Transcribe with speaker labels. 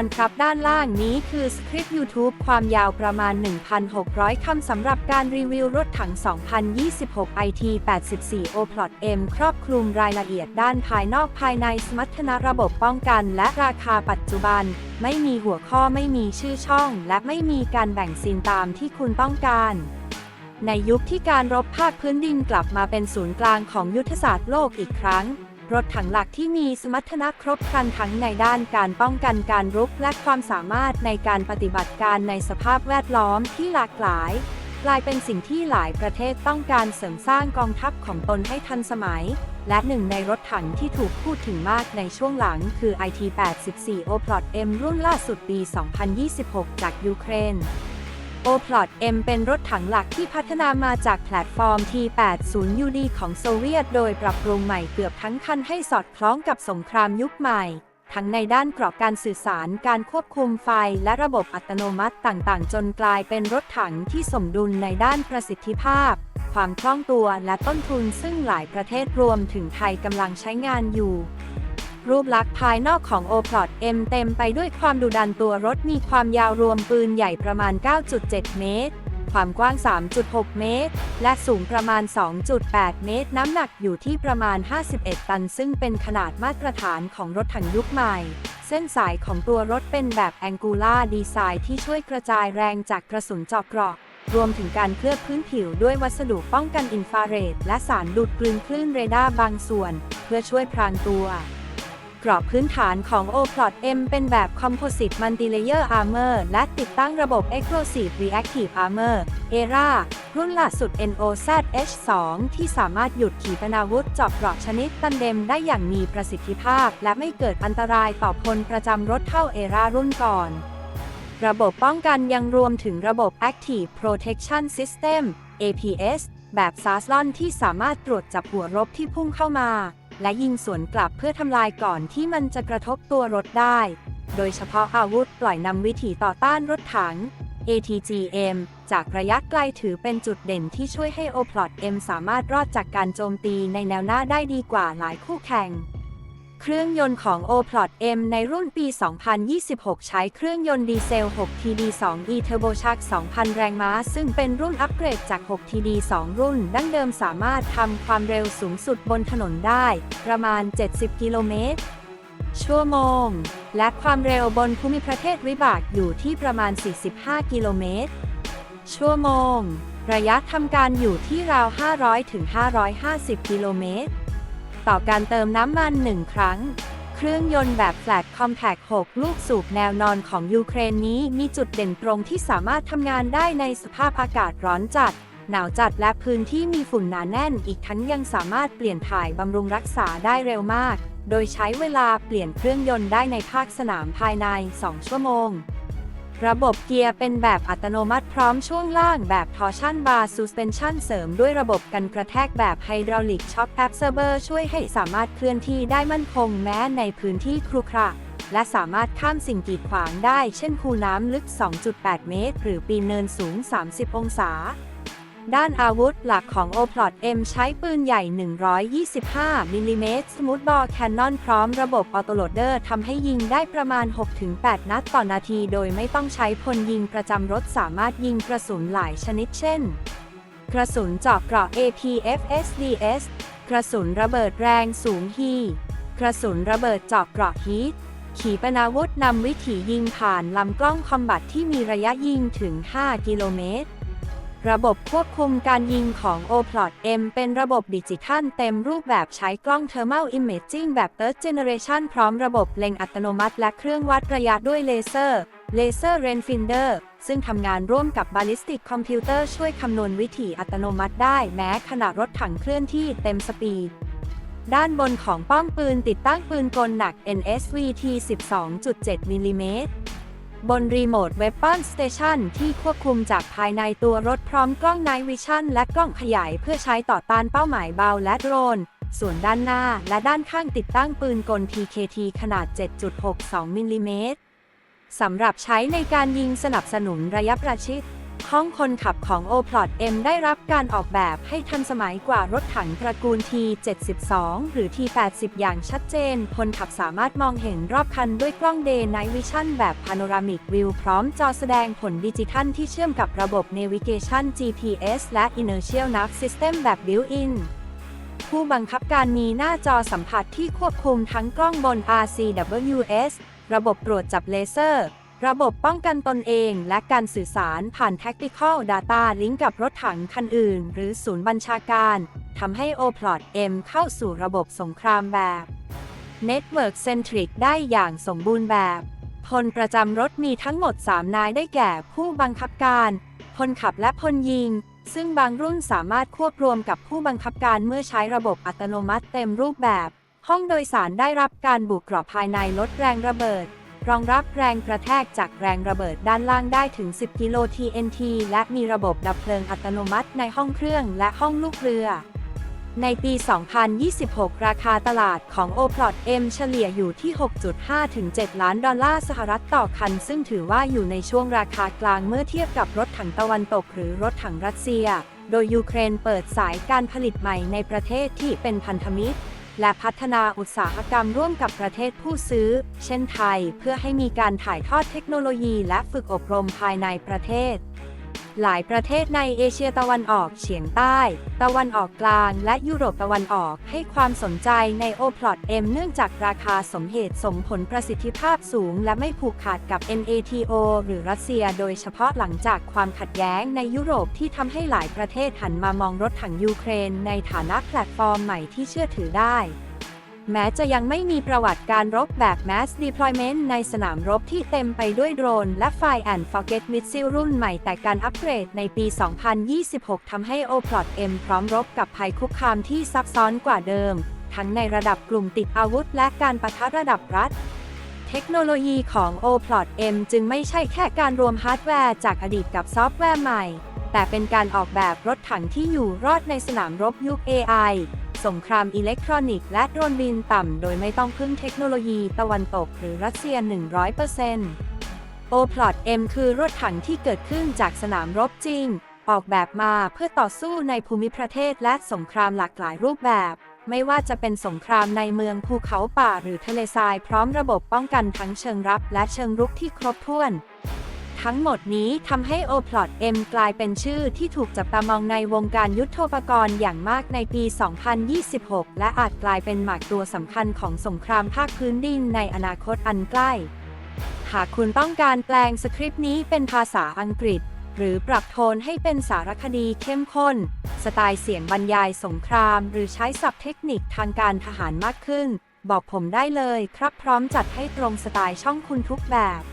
Speaker 1: อนครับด้านล่างนี้คือสคริปต์ YouTube ความยาวประมาณ 1,600 คำสำหรับการรีวิวรถถัง 2026 IT 84 O Plot M ครอบคลุมรายละเอียดด้านภายนอกภายในสมรรถนะระบบป้องกัน และราคาปัจจุบัน ไม่มีหัวข้อไม่มีชื่อช่อง และไม่มีการแบ่งซีนตามที่คุณต้องการในยุคที่การรบภาคพื้นดินกลับมาเป็นศูนย์กลางของยุทธศาสตร์โลกอีกครั้ง รถถังหลักที่มีสมรรถนะครบครันทั้งในด้านการป้องกันการรุกและความสามารถในการปฏิบัติการในสภาพแวดล้อมที่หลากหลาย กลายเป็นสิ่งที่หลายประเทศต้องการเสริมสร้างกองทัพของตนให้ทันสมัย และหนึ่งในรถถังที่ถูกพูดถึงมากในช่วงหลังคือ IT-84 Oplot M รุ่นล่าสุดปี 2026 จากยูเครน Oplot M เป็นรถถังหลักที่พัฒนามาจากแพลตฟอร์ม T80UD ของโซเวียต โดยปรับปรุงใหม่เกือบทั้งคันให้สอดคล้องกับสงครามยุคใหม่ ทั้งในด้านกรอบการสื่อสาร การควบคุมไฟ และระบบอัตโนมัติต่างๆ จนกลายเป็นรถถังที่สมดุลในด้านประสิทธิภาพ ความคล่องตัวและต้นทุนซึ่งหลายประเทศรวมถึงไทยกำลังใช้งานอยู่ รูปลักษณ์ภายนอกของ o p l o t M เต็มไปด้วยความดุดันตัวรถมีความยาวรวมปืนใหญ่ประมาณ 9.7 เมตร ความกว้าง 3.6 เมตร และสูงประมาณ 2.8 เมตร น้ำหนักอยู่ที่ประมาณ 51 ตัน ซึ่งเป็นขนาดมาตรฐานของรถถังยุคใหม่ เส้นสายของตัวรถเป็นแบบ Angular Design ที่ช่วยกระจายแรงจากกระสุนเจาะเกราะรวมถึงการเคลือบพื้นผิวด้วยวัสดุป้องกันอินฟราเรดและสารดูดกลืนคลื่นเรดาร์บางส่วน เพื่อช่วยพรางตัว กรอบพื้นฐานของ O-Plot M เป็นแบบ Composite Multilayer Armor และติดตั้งระบบ Explosive Reactive Armor ERA รุ่นล่าสุด NOZ H2 ที่สามารถหยุดขีปนาวุธเจาะเกราะชนิดตันเดมได้อย่างมีประสิทธิภาพ และไม่เกิดอันตรายต่อพลประจำรถเท่า ERA รุ่นก่อน ระบบป้องกันยังรวมถึงระบบ Active Protection System APS แบบ s a s l o n ที่สามารถตรวจจับหัวรบที่พุ่งเข้ามา และยิงสวนกลับเพื่อทำลายก่อนที่มันจะกระทบตัวรถได้ โดยเฉพาะอาวุธปล่อยนำวิถีต่อต้านรถถัง ATGM จากระยะไกลถือเป็นจุดเด่นที่ช่วยให้ Oplot M สามารถรอดจากการโจมตีในแนวหน้าได้ดีกว่าหลายคู่แข่ง เครื่องยนต์ของ Oplot M ในรุ่นปี 2026 ใช้เครื่องยนต์ดีเซล 6 TD2E Turbo Chuck 2,000 แรงม้า ซึ่งเป็นรุ่นอัปเกรดจาก 6 TD2 รุ่น ดั้งเดิมสามารถทำความเร็วสูงสุดบนถนนได้ ประมาณ 70 กิโลเมตรชั่วโมง และความเร็วบนภูมิประเทศวิบากอยู่ที่ประมาณ 45 กิโลเมตร ชั่วโมง ระยะทำการอยู่ที่ราว 500ถึง550 กิโลเมตร ต่อการเติมน้ำมัน1ครั้ง เครื่องยนต์แบบ Flat Compact 6ลูกสูบแนวนอนของยูเครนนี้มีจุดเด่นตรงที่สามารถทำงานได้ในสภาพอากาศร้อนจัด หนาวจัดและพื้นที่มีฝุ่นหนาแน่น อีกทั้งยังสามารถเปลี่ยนถ่ายบำรุงรักษาได้เร็วมาก โดยใช้เวลาเปลี่ยนเครื่องยนต์ได้ในภาคสนามภายใน 2 ชั่วโมง ระบบเกียร์เป็นแบบอัตโนมัติพร้อมช่วงล่างแบบ Torsion Bar Suspension เสริมด้วยระบบกันกระแทกแบบไฮดรอลิกช็อคแอบเซอร์เบอร์ช่วยให้สามารถเคลื่อนที่ได้มั่นคงแม้ในพื้นที่ครุขระและสามารถข้ามสิ่งกีดขวางได้ เช่นคูน้ำลึก 2.8 เมตร หรือปีนเนินสูง 30 องศา ด้านอาวุธหลักของ Oplot M ใช้ปืนใหญ่ 125 มิลลิเมตร Smoothbore Cannon พร้อมระบบออโตโหลดเดอร์ทำให้ยิงได้ประมาณ 6-8 นัดต่อนาที โดยไม่ต้องใช้พลยิงประจำรถสามารถยิงกระสุนหลายชนิดเช่น กระสุนเจาะเกราะ APFSDS กระสุนระเบิดแรงสูงฮีกระสุนระเบิดเจาะเกราะฮีทขีปนาวุธนำวิถียิงผ่านลำกล้องคอมบัตที่มีระยะยิงถึง 5 กิโลเมตร ระบบควบคุมการยิงของ Oplot M เป็นระบบดิจิทัลเต็มรูปแบบใช้กล้อง Thermal Imaging แบบ Third Generation พร้อมระบบเล็งอัตโนมัติ และเครื่องวัดระยะด้วยเลเซอร์ Laser Rangefinder ซึ่งทำงานร่วมกับ Ballistic Computer ช่วยคำนวณวิถีอัตโนมัติได้แม้ขณะรถถังเคลื่อนที่เต็มสปีดด้านบนของป้อมปืนติดตั้งปืนกลหนัก NSVT 12.7มิลลิเมตร บนรีโมทเว p o n Station ที่ควบคุมจากภายในตัวรถพร้อมกล้องไนวิชั่นและกล้องขยายเพื่อใช้ต่อต้านเป้าหมายเบาและโดรน ส่วนด้านหน้าและด้านข้างติดตั้งปืนกล PKT ขนาด 7.62 มิลลิเมตรสำหรับใช้ในการยิงสนับสนุนระยะประชิด ห้องคนขับของ o p l o t M ได้รับการออกแบบให้ทันสมัยกว่ารถถังตระกูล T72 หรือ T80 อย่างชัดเจน คนขับสามารถมองเห็นรอบคันด้วยกล้อง Day Night Vision แบบ Panoramic View พร้อมจอแสดงผลดิจิทัลที่เชื่อมกับระบบ Navigation GPS และ Inertial Nav System แบบ Built-in ผู้บังคับการมีหน้าจอสัมผัสที่ควบคุมทั้งกล้องบน RCWS ระบบตรวจจับเลเซอร์ ระบบป้องกันตนเองและการสื่อสารผ่าน Tactical Data ลิงก์กับรถถังคันอื่น หรือศูนย์บัญชาการทำให้ o p l o t M เข้าสู่ระบบสงครามแบบ Network Centric ได้อย่างสมบูรณ์แบบพลประจำรถมีทั้งหมด 3 นายได้แก่ผู้บังคับการ พลขับและพลยิง ซึ่งบางรุ่นสามารถควบรวมกับผู้บังคับการเมื่อใช้ระบบอัตโนมัติเต็มรูปแบบ ห้องโดยสารได้รับการบุกรอบภายในลดแรงระเบิด รองรับแรงกระแทกจากแรงระเบิดด้านล่างได้ถึง 10 กิโล TNT และมีระบบดับเพลิงอัตโนมัติในห้องเครื่องและห้องลูกเรือ ในปี 2026 ราคาตลาดของ o p l o t M เฉลี่ยอยู่ที่ 6.5 ถึง 7 ล้านดอลลาร์สหรัฐต่อคัน ซึ่งถือว่าอยู่ในช่วงราคากลางเมื่อเทียบกับรถถังตะวันตกหรือรถถังรัสเซีย โดยยูเครนเปิดสายการผลิตใหม่ในประเทศที่เป็นพันธมิตร และพัฒนาอุตสาหกรรมร่วมกับประเทศผู้ซื้อ เช่นไทย เพื่อให้มีการถ่ายทอดเทคโนโลยีและฝึกอบรมภายในประเทศ หลายประเทศในเอเชียตะวันออกเฉียงใต้ ตะวันออกกลางและยุโรปตะวันออกให้ความสนใจใน o p l o t M เนื่องจากราคาสมเหตุสมผลประสิทธิภาพสูง และไม่ผูกขาดกับ NATO หรือรัสเซีย โดยเฉพาะหลังจากความขัดแย้งในยุโรปที่ทำให้หลายประเทศหันมามองรถถังยูเครน ในฐานะแพลตฟอร์มใหม่ที่เชื่อถือได้ แม้จะยังไม่มีประวัติการรบแบบ Mass Deployment ในสนามรบที่เต็มไปด้วยโดรน และ Fire and Forget Missile รุ่นใหม่แต่การอัปเกรดในปี 2026 ทำให้ o p l o t M พร้อมรบกับภัยคุกคามที่ซับซ้อนกว่าเดิม ทั้งในระดับกลุ่มติดอาวุธและการปะทะระดับรัฐเทคโนโลยีของ o p l o t M จึงไม่ใช่แค่การรวมฮาร์ดแวร์จากอดีตกับซอฟต์แวร์ใหม่ แต่เป็นการออกแบบรถถังที่อยู่รอดในสนามรบยุค AI สงครามอิเล็กทรอนิกส์และโดรนบินต่ำ โดยไม่ต้องพึ่งเทคโนโลยีตะวันตกหรือรัสเซีย 100% o p l o t M คือรถถังที่เกิดขึ้นจากสนามรบจริง ออกแบบมาเพื่อต่อสู้ในภูมิประเทศและสงครามหลากหลายรูปแบบ ไม่ว่าจะเป็นสงครามในเมืองภูเขาป่าหรือทะเลทรายพร้อมระบบป้องกันทั้งเชิงรับและเชิงรุกที่ครบถ้วน ทั้งหมดนี้ทำให้ o p l o t M กลายเป็นชื่อที่ถูกจับตามองในวงการยุทโธปกรณ์อย่างมากในปี 2026 และอาจกลายเป็นหมากตัวสำคัญของสงครามภาคพื้นดินในอนาคตอันใกล้ หากคุณต้องการแปลงสคริปต์นี้เป็นภาษาอังกฤษ หรือปรับโทนให้เป็นสารคดีเข้มข้น สไตล์เสียงบรรยายสงคราม หรือใช้ศัพท์เทคนิคทางการทหารมากขึ้น บอกผมได้เลยครับพร้อมจัดให้ตรงสไตล์ช่องคุณทุกแบบ